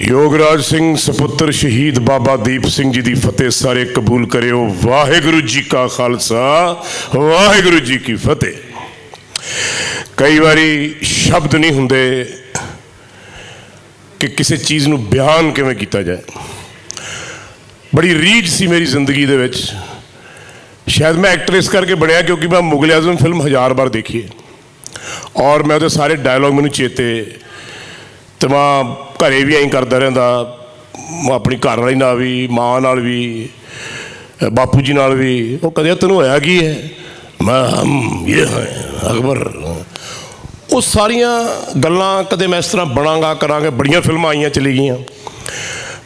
ਯੋਗਰਾਜ ਸਿੰਘ ਸੁਪੁੱਤਰ ਸ਼ਹੀਦ ਬਾਬਾ ਦੀਪ ਸਿੰਘ ਜੀ ਦੀ ਫਤਿਹ ਸਾਰੇ ਕਬੂਲ ਕਰਿਓ। ਵਾਹਿਗੁਰੂ ਜੀ ਕਾ ਖਾਲਸਾ, ਵਾਹਿਗੁਰੂ ਜੀ ਕੀ ਫਤਿਹ। ਕਈ ਵਾਰੀ ਸ਼ਬਦ ਨਹੀਂ ਹੁੰਦੇ ਕਿ ਕਿਸੇ ਚੀਜ਼ ਨੂੰ ਬਿਆਨ ਕਿਵੇਂ ਕੀਤਾ ਜਾਏ। ਬੜੀ ਰੀਝ ਸੀ ਮੇਰੀ ਜ਼ਿੰਦਗੀ ਦੇ ਵਿੱਚ। ਸ਼ਾਇਦ ਮੈਂ ਐਕਟਰ ਇਸ ਕਰਕੇ ਬਣਿਆ ਕਿਉਂਕਿ ਮੈਂ ਮੁਗਲ ਆਜ਼ਮ ਫਿਲਮ ਹਜ਼ਾਰ ਵਾਰ ਦੇਖੀ ਹੈ। ਔਰ ਮੈਂ ਉਹਦੇ ਸਾਰੇ ਡਾਇਲੌਗ ਮੈਨੂੰ ਚੇਤੇ ਤੇ ਮੈਂ ਘਰੇ ਵੀ ਐਂ ਕਰਦਾ ਰਹਿੰਦਾ ਆਪਣੀ ਘਰ ਵਾਲੀ ਨਾਲ ਵੀ, ਮਾਂ ਨਾਲ ਵੀ, ਬਾਪੂ ਜੀ ਨਾਲ ਵੀ, ਉਹ ਕਦੇ ਤੈਨੂੰ ਹੋਇਆ ਕੀ ਹੈ? ਮੈਂ ਹਮ, ਇਹ ਅਕਬਰ। ਉਹ ਸਾਰੀਆਂ ਗੱਲਾਂ ਕਦੇ ਮੈਂ ਇਸ ਤਰ੍ਹਾਂ ਬਣਾਂਗਾ, ਕਰਾਂਗੇ, ਬੜੀਆਂ ਫਿਲਮਾਂ ਆਈਆਂ ਚਲੀ ਗਈਆਂ।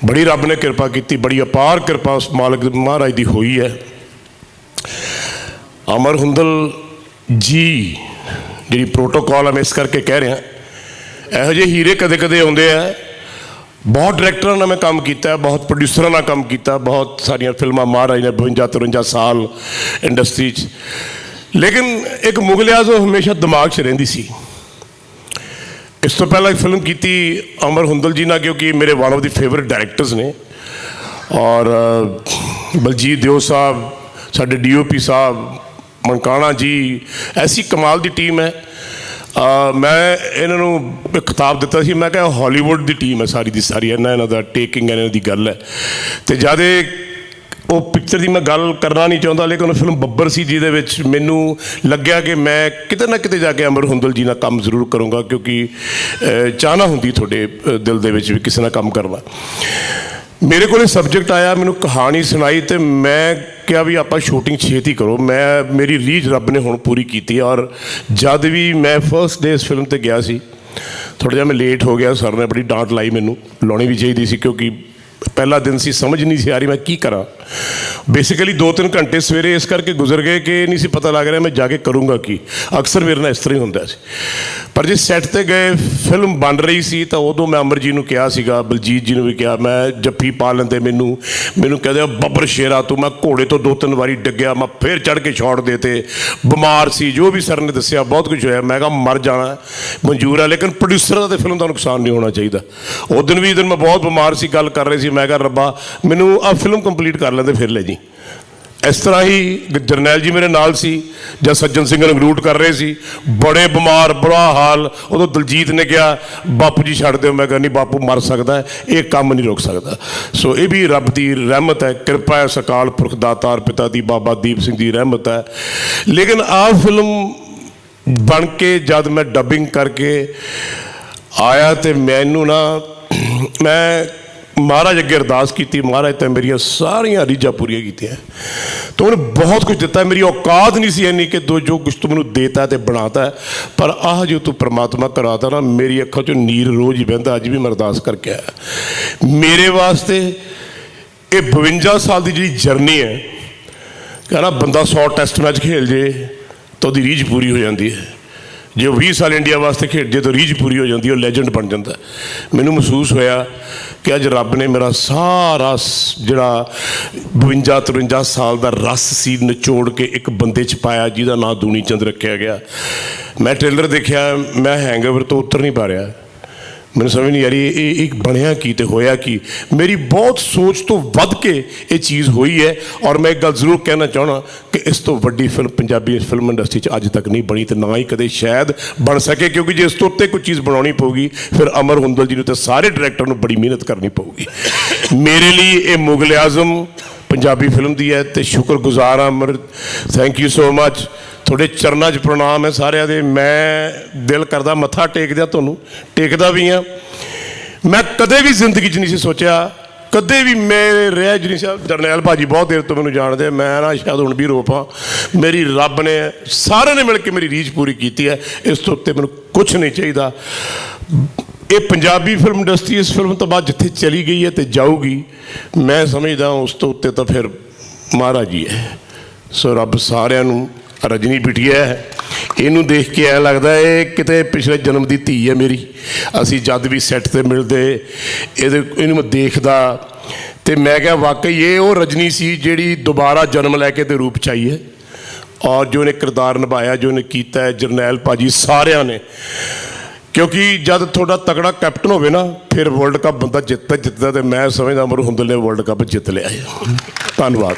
ਬੜੀ ਰੱਬ ਨੇ ਕਿਰਪਾ ਕੀਤੀ, ਬੜੀ ਅਪਾਰ ਕਿਰਪਾ ਉਸ ਮਾਲਕ ਮਹਾਰਾਜ ਦੀ ਹੋਈ ਹੈ। ਅਮਰ ਹੁੰਦਲ ਜੀ, ਜਿਹੜੀ ਪ੍ਰੋਟੋਕਾਲ ਆ, ਮੈਂ ਇਸ ਕਰਕੇ ਕਹਿ ਰਿਹਾ ਇਹੋ ਜਿਹੇ ਹੀਰੇ ਕਦੇ ਕਦੇ ਆਉਂਦੇ ਆ। ਬਹੁਤ ਡਾਇਰੈਕਟਰਾਂ ਨਾਲ ਮੈਂ ਕੰਮ ਕੀਤਾ, ਬਹੁਤ ਪ੍ਰੋਡਿਊਸਰਾਂ ਨਾਲ ਕੰਮ ਕੀਤਾ, ਬਹੁਤ ਸਾਰੀਆਂ ਫਿਲਮਾਂ ਮਹਾਰਾਜ ਨੇ 52 53 ਸਾਲ ਇੰਡਸਟਰੀ 'ਚ। ਲੇਕਿਨ ਇੱਕ ਮੁਗਲ ਆਜ਼ਮ ਹਮੇਸ਼ਾ ਦਿਮਾਗ 'ਚ ਰਹਿੰਦੀ ਸੀ। ਇਸ ਤੋਂ ਪਹਿਲਾਂ ਇੱਕ ਫਿਲਮ ਕੀਤੀ ਅਮਰ ਹੁੰਦਲ ਜੀ ਨਾਲ, ਕਿਉਂਕਿ ਮੇਰੇ ਵਨ ਆਫ ਦੀ ਫੇਵਰਿਟ ਡਾਇਰੈਕਟਰਸ ਨੇ। ਔਰ ਬਲਜੀਤ ਦਿਓ ਸਾਹਿਬ, ਸਾਡੇ ਡੀਓਪੀ ਸਾਹਿਬ, ਮਨਕਾਣਾ ਜੀ, ਐਸੀ ਕਮਾਲ ਦੀ ਟੀਮ ਹੈ। ਮੈਂ ਇਹਨਾਂ ਨੂੰ ਇੱਕ ਖਿਤਾਬ ਦਿੱਤਾ ਸੀ। ਮੈਂ ਕਿਹਾ ਹਾਲੀਵੁੱਡ ਦੀ ਟੀਮ ਹੈ ਸਾਰੀ ਦੀ ਸਾਰੀ ਇਹਨਾਂ ਇਹਨਾਂ ਦਾ ਟੇਕਿੰਗ ਇਹਨਾਂ ਦੀ ਗੱਲ ਹੈ। ਤੇ ਜਿਆਦੇ ਉਹ ਪਿਕਚਰ ਦੀ ਮੈਂ ਗੱਲ ਕਰਨਾ ਨਹੀਂ ਚਾਹੁੰਦਾ ਲੇਕਿਨ ਉਹ ਫਿਲਮ ਬੱਬਰ ਸੀ ਜਿਹਦੇ ਵਿੱਚ ਮੈਨੂੰ ਲੱਗਿਆ ਕਿ ਮੈਂ ਕਿਤੇ ਨਾ ਕਿਤੇ ਜਾ ਕੇ ਅਮਰ ਹੁੰਦਲ ਜੀ ਨਾਲ ਕੰਮ ਜ਼ਰੂਰ ਕਰੂੰਗਾ ਕਿਉਂਕਿ ਅ, ਚਾਹਨਾ ਹੁੰਦੀ ਤੁਹਾਡੇ ਦਿਲ ਦੇ ਵਿੱਚ ਵੀ ਕਿਸੇ ਨਾਲ ਕੰਮ ਕਰਨਾ ਮੇਰੇ ਕੋਲੇ ਸਬਜੈਕਟ ਆਇਆ ਮੈਨੂੰ ਕਹਾਣੀ ਸੁਣਾਈ ਤੇ ਮੈਂ ਕਿਹਾ ਵੀ ਆਪਾਂ ਸ਼ੂਟਿੰਗ ਛੇਤੀ ਕਰੋ। ਮੈਂ, ਮੇਰੀ ਰੀਝ ਰੱਬ ਨੇ ਹੁਣ ਪੂਰੀ ਕੀਤੀ ਔਰ ਜਦ ਵੀ ਮੈਂ ਫਰਸਟ ਡੇ ਇਸ ਫਿਲਮ ਤੇ ਗਿਆ ਸੀ ਥੋੜਾ ਜਿਹਾ ਮੈਂ ਲੇਟ ਹੋ ਗਿਆ ਸਰ ਨੇ ਬੜੀ ਡਾਂਟ ਲਾਈ ਮੈਨੂੰ। ਲਾਉਣੀ ਵੀ ਚਾਹੀਦੀ ਸੀ ਕਿਉਂਕਿ ਪਹਿਲਾ ਦਿਨ ਸੀ, ਸਮਝ ਨਹੀਂ ਸੀ ਆ ਰਹੀ ਮੈਂ ਕੀ ਕਰਾਂ। ਬੇਸਿਕਲੀ 2-3 ਘੰਟੇ ਸਵੇਰੇ ਇਸ ਕਰਕੇ ਗੁਜ਼ਰ ਗਏ ਕਿ ਨਹੀਂ ਸੀ ਪਤਾ ਲੱਗ ਰਿਹਾ ਮੈਂ ਜਾ ਕੇ ਕਰੂੰਗਾ ਕੀ। ਅਕਸਰ ਮੇਰੇ ਨਾਲ ਇਸ ਤਰ੍ਹਾਂ ਹੀ ਹੁੰਦਾ ਸੀ। ਪਰ ਜੇ ਸੈੱਟ ਤੇ ਗਏ ਫਿਲਮ ਬਣ ਰਹੀ ਸੀ ਤਾਂ ਉਦੋਂ ਮੈਂ ਅਮਰ ਜੀ ਨੂੰ ਕਿਹਾ ਸੀਗਾ, ਬਲਜੀਤ ਜੀ ਨੂੰ ਵੀ ਕਿਹਾ, ਮੈਂ ਜੱਫੀ ਪਾ ਲੈਂਦੇ ਮੈਨੂੰ। ਮੈਨੂੰ ਕਹਿੰਦੇ ਬੱਬਰ ਸ਼ੇਰਾ, ਤੂੰ ਮੈਂ ਘੋੜੇ ਤੋਂ ਦੋ ਤਿੰਨ ਵਾਰੀ ਡਿੱਗਿਆ, ਮੈਂ ਫੇਰ ਚੜ ਕੇ ਛੋੜ ਦੇਤੇ ਬਿਮਾਰ ਸੀ, ਜੋ ਵੀ ਸਰ ਨੇ ਦੱਸਿਆ, ਬਹੁਤ ਕੁਝ ਹੋਇਆ। ਮੈਂ ਕਿਹਾ, ਮਰ ਜਾਣਾ, ਮਨਜ਼ੂਰ ਆ, ਲੇਕਿਨ ਪ੍ਰੋਡਿਊਸਰ ਦਾ ਤੇ ਫਿਲਮ ਦਾ ਨੁਕਸਾਨ ਨਹੀਂ ਹੋਣਾ ਚਾਹੀਦਾ। ਉਹ ਦਿਨ ਵੀ ਦਿਨ ਮੈਂ ਬਹੁਤ ਬਿਮਾਰ ਸੀ, ਗੱਲ ਕਰ ਰਹੇ ਸੀ। ਮੈਂ ਕਿਹਾ, ਰੱਬਾ, ਮੈਨੂੰ ਆ ਫਿਲਮ ਕੰਪਲੀਟ ਕਰ ਲੈਂਦੇ, ਫਿਰ ਲੈ ਜੀ ਇਸ ਤਰ੍ਹਾਂ ਹੀ ਜਰਨੈਲ ਜੀ ਮੇਰੇ ਨਾਲ ਸੀ ਜਦ ਸੱਜਣ ਸਿੰਘ ਰੰਗਰੂਟ ਕਰ ਰਹੇ ਸੀ। ਬੜੇ ਬਿਮਾਰ, ਬੁਰਾ ਹਾਲ। ਉਦੋਂ ਦਲਜੀਤ ਨੇ ਕਿਹਾ, ਬਾਪੂ ਜੀ ਛੱਡ ਦਿਓ। ਮੈਂ ਕਿਹਾ, ਨਹੀਂ ਬਾਪੂ, ਮਰ ਸਕਦਾ ਇਹ ਕੰਮ ਨਹੀਂ ਰੋਕ ਸਕਦਾ। ਸੋ ਇਹ ਵੀ ਰੱਬ ਦੀ ਰਹਿਮਤ ਹੈ। ਕਿਰਪਾ ਹੈ ਸਕਾਲ ਪੁਰਖ ਦਾਤਾਰ ਪਿਤਾ ਦੀ, ਬਾਬਾ ਦੀਪ ਸਿੰਘ ਦੀ ਰਹਿਮਤ ਹੈ। ਲੇਕਿਨ ਆਹ ਫਿਲਮ ਬਣ ਕੇ ਜਦ ਮੈਂ ਡੱਬਿੰਗ ਕਰਕੇ ਆਇਆ ਤੇ ਮੈਨੂੰ ਨਾ, ਮੈਂ ਮਹਾਰਾਜ ਅੱਗੇ ਅਰਦਾਸ ਕੀਤੀ, ਮਹਾਰਾਜ ਤੇ ਮੇਰੀਆਂ ਸਾਰੀਆਂ ਰੀਝਾਂ ਪੂਰੀਆਂ ਕੀਤੀਆਂ। ਤੂੰ ਉਹਨੇ ਬਹੁਤ ਕੁਝ ਦਿੱਤਾ, ਮੇਰੀ ਔਕਾਤ ਨਹੀਂ ਸੀ ਇੰਨੀ ਕਿ ਦੋ ਜੋ ਕੁਝ ਤੂੰ ਮੈਨੂੰ ਦੇਤਾ ਤੇ ਬਣਾਤਾ। ਹੈ। ਪਰ ਆਹ ਜੋ ਤੂੰ ਪ੍ਰਮਾਤਮਾ ਕਰਾਤਾ ਨਾ ਮੇਰੀ ਅੱਖਾਂ 'ਚੋਂ ਨੀਰ ਰੋਜ਼ ਹੀ ਵਹਿੰਦਾ, ਅੱਜ ਵੀ ਮੈਂ ਅਰਦਾਸ ਕਰਕੇ ਆਇਆ। ਮੇਰੇ ਵਾਸਤੇ ਇਹ 52 ਸਾਲ ਦੀ ਜਿਹੜੀ ਜਰਨੀ ਹੈ, ਕਹਿੰਦਾ ਬੰਦਾ 100 ਟੈਸਟ ਮੈਚ ਖੇਲ ਜੇ, ਤਾਂ ਉਹਦੀ ਰੀਝ ਪੂਰੀ ਹੋ ਜਾਂਦੀ ਹੈ। ਜੇ ਉਹ 20 ਸਾਲ ਇੰਡੀਆ ਵਾਸਤੇ ਖੇਡ ਜੇ ਤਾਂ ਰੀਝ ਪੂਰੀ ਹੋ ਜਾਂਦੀ, ਉਹ ਲੈਜੈਂਡ ਬਣ ਜਾਂਦਾ। ਮੈਨੂੰ ਮਹਿਸੂਸ ਹੋਇਆ ਕਿ ਅੱਜ ਰੱਬ ਨੇ ਮੇਰਾ ਸਾਰਾ ਜਿਹੜਾ 52 53 ਸਾਲ ਦਾ ਰਸ ਸੀ, ਨਿਚੋੜ ਕੇ ਇੱਕ ਬੰਦੇ 'ਚ ਪਾਇਆ, ਜਿਹਦਾ ਨਾਂ ਦੂਣੀ ਚੰਦ ਰੱਖਿਆ ਗਿਆ। ਮੈਂ ਟ੍ਰੇਲਰ ਦੇਖਿਆ, ਮੈਂ ਹੈਂਗਓਵਰ ਤੋਂ ਉਤਰ ਨਹੀਂ ਪਾ ਰਿਹਾ। ਮੈਨੂੰ ਸਮਝ ਨਹੀਂ ਆ ਰਹੀ, ਇਹ ਇੱਕ ਬਣਿਆ ਕੀ ਤੇ ਹੋਇਆ ਕੀ? ਮੇਰੀ ਬਹੁਤ ਸੋਚ ਤੋਂ ਵੱਧ ਕੇ ਇਹ ਚੀਜ਼ ਹੋਈ ਹੈ ਔਰ ਮੈਂ ਇੱਕ ਗੱਲ ਜ਼ਰੂਰ ਕਹਿਣਾ ਚਾਹਣਾ ਕਿ ਇਸ ਤੋਂ ਵੱਡੀ ਫਿਲਮ ਪੰਜਾਬੀ ਫਿਲਮ ਇੰਡਸਟਰੀ 'ਚ ਅੱਜ ਤੱਕ ਨਹੀਂ ਬਣੀ ਤੇ ਨਾ ਹੀ ਕਦੇ ਸ਼ਾਇਦ ਬਣ ਸਕੇ, ਕਿਉਂਕਿ ਜੇ ਇਸ ਤੋਂ ਉੱਤੇ ਕੋਈ ਚੀਜ਼ ਬਣਾਉਣੀ ਪਊਗੀ, ਫਿਰ ਅਮਰ ਹੁੰਦਲ ਜੀ ਨੂੰ ਤੇ ਸਾਰੇ ਡਾਇਰੈਕਟਰ ਨੂੰ ਬੜੀ ਮਿਹਨਤ ਕਰਨੀ ਪਊਗੀ। ਮੇਰੇ ਲਈ ਇਹ ਮੁਗਲ ਆਜ਼ਮ ਪੰਜਾਬੀ ਫਿਲਮ ਦੀ ਹੈ ਤੇ ਸ਼ੁਕਰਗੁਜ਼ਾਰ ਹਾਂ ਅਮਰ। ਥੈਂਕ ਯੂ ਸੋ ਮੱਚ ਤੁਹਾਡੇ ਚਰਨਾਂ 'ਚ ਪ੍ਰਣਾਮ ਹੈ ਸਾਰਿਆਂ ਦੇ। ਮੈਂ ਦਿਲ ਕਰਦਾ ਮੱਥਾ ਟੇਕਦਿਆਂ ਤੁਹਾਨੂੰ ਟੇਕਦਾ ਵੀ ਆ ਮੈਂ ਕਦੇ ਵੀ ਜ਼ਿੰਦਗੀ 'ਚ ਨਹੀਂ ਸੀ ਸੋਚਿਆ ਕਦੇ ਵੀ ਮੇਰੇ ਰਹਿ ਜੀ ਨਹੀਂ ਸੀ। ਜਰਨੈਲ ਭਾਜੀ ਬਹੁਤ ਦੇਰ ਤੋਂ ਮੈਨੂੰ ਜਾਣਦੇ ਆ, ਮੈਂ ਨਾ ਸ਼ਾਇਦ ਹੁਣ ਵੀ ਰੋਪਾਂ ਮੇਰੀ ਰੱਬ ਨੇ ਸਾਰਿਆਂ ਨੇ ਮਿਲ ਕੇ ਮੇਰੀ ਰੀਝ ਪੂਰੀ ਕੀਤੀ ਹੈ। ਇਸ ਤੋਂ ਉੱਤੇ ਮੈਨੂੰ ਕੁਝ ਨਹੀਂ ਚਾਹੀਦਾ। ਇਹ ਪੰਜਾਬੀ ਫਿਲਮ ਇੰਡਸਟਰੀ ਇਸ ਫਿਲਮ ਤੋਂ ਬਾਅਦ ਜਿੱਥੇ ਚਲੀ ਗਈ ਹੈ ਤੇ ਜਾਊਗੀ ਮੈਂ ਸਮਝਦਾ ਉਸ ਤੋਂ ਉੱਤੇ ਤਾਂ ਫਿਰ ਮਹਾਰਾਜ ਹੀ ਹੈ। ਸੋ ਰੱਬ ਸਾਰਿਆਂ ਨੂੰ ਰਜਨੀ ਬਿਟਿਆ ਹੈ। ਇਹਨੂੰ ਦੇਖ ਕੇ ਐ ਲੱਗਦਾ ਇਹ ਕਿਤੇ ਪਿਛਲੇ ਜਨਮ ਦੀ ਧੀ ਹੈ ਮੇਰੀ। ਅਸੀਂ ਜਦ ਵੀ ਸੈੱਟ ਤੇ ਮਿਲਦੇ, ਇਹਦੇ ਇਹਨੂੰ ਮੈਂ ਦੇਖਦਾ ਤੇ ਮੈਂ ਕਿਹਾ ਵਾਕਈ ਇਹ ਉਹ ਰਜਨੀ ਸੀ ਜਿਹੜੀ ਦੁਬਾਰਾ ਜਨਮ ਲੈ ਕੇ ਤੇ ਰੂਪ ਚ ਆਈ ਹੈ। ਔਰ ਜੋ ਨੇ ਕਿਰਦਾਰ ਨਿਭਾਇਆ, ਜੋ ਨੇ ਕੀਤਾ ਹੈ, ਜਰਨੈਲ ਭਾਜੀ ਸਾਰਿਆਂ ਨੇ। ਕਿਉਂਕਿ ਜਦ ਤੁਹਾਡਾ ਤਕੜਾ ਕੈਪਟਨ ਹੋਵੇ ਨਾ, ਫਿਰ ਵਰਲਡ ਕੱਪ ਬੰਦਾ ਜਿੱਤਦਾ ਜਿੱਤਦਾ ਤੇ ਮੈਂ ਸਮਝਦਾ ਅਮਰ ਹੁੰਦਲ ਨੇ ਵਰਲਡ ਕੱਪ ਜਿੱਤ ਲਿਆ ਹੈ। ਧੰਨਵਾਦ।